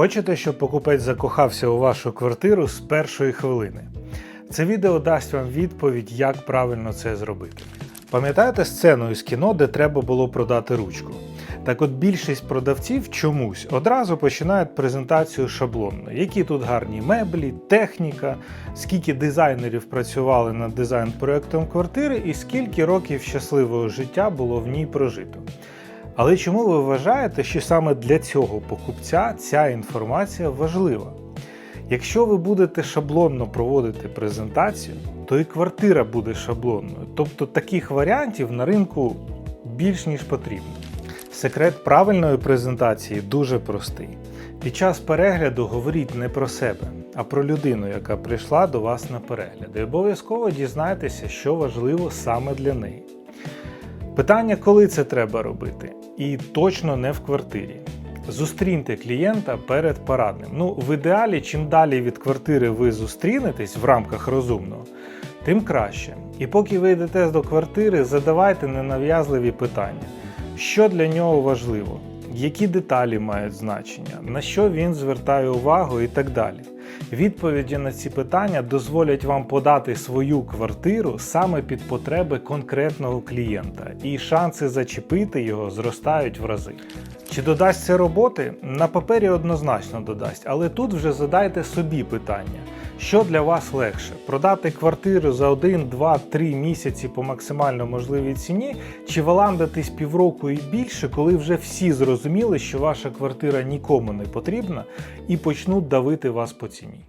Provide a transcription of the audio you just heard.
Хочете, щоб покупець закохався у вашу квартиру з першої хвилини? Це відео дасть вам відповідь, як правильно це зробити. Пам'ятаєте сцену із кіно, де треба було продати ручку? Так от більшість продавців чомусь одразу починають презентацію шаблонно. Які тут гарні меблі, техніка, скільки дизайнерів працювали над дизайн-проектом квартири і скільки років щасливого життя було в ній прожито. Але чому ви вважаєте, що саме для цього покупця ця інформація важлива? Якщо ви будете шаблонно проводити презентацію, то і квартира буде шаблонною. Тобто таких варіантів на ринку більш ніж потрібно. Секрет правильної презентації дуже простий. Під час перегляду говоріть не про себе, а про людину, яка прийшла до вас на перегляд. І обов'язково дізнайтеся, що важливо саме для неї. Питання, коли це треба робити, і точно не в квартирі. Зустріньте клієнта перед парадним. Ну, в ідеалі, чим далі від квартири ви зустрінетесь в рамках розумного, тим краще. І поки ви йдете до квартири, задавайте ненав'язливі питання, що для нього важливо, які деталі мають значення, на що він звертає увагу і так далі. Відповіді на ці питання дозволять вам подати свою квартиру саме під потреби конкретного клієнта, і шанси зачепити його зростають в рази. Чи додасть це роботи? На папері однозначно додасть, але тут вже задайте собі питання. Що для вас легше? Продати квартиру за 1, 2, 3 місяці по максимально можливій ціні, чи валандатись півроку і більше, коли вже всі зрозуміли, що ваша квартира нікому не потрібна, і почнуть давити вас по ціні?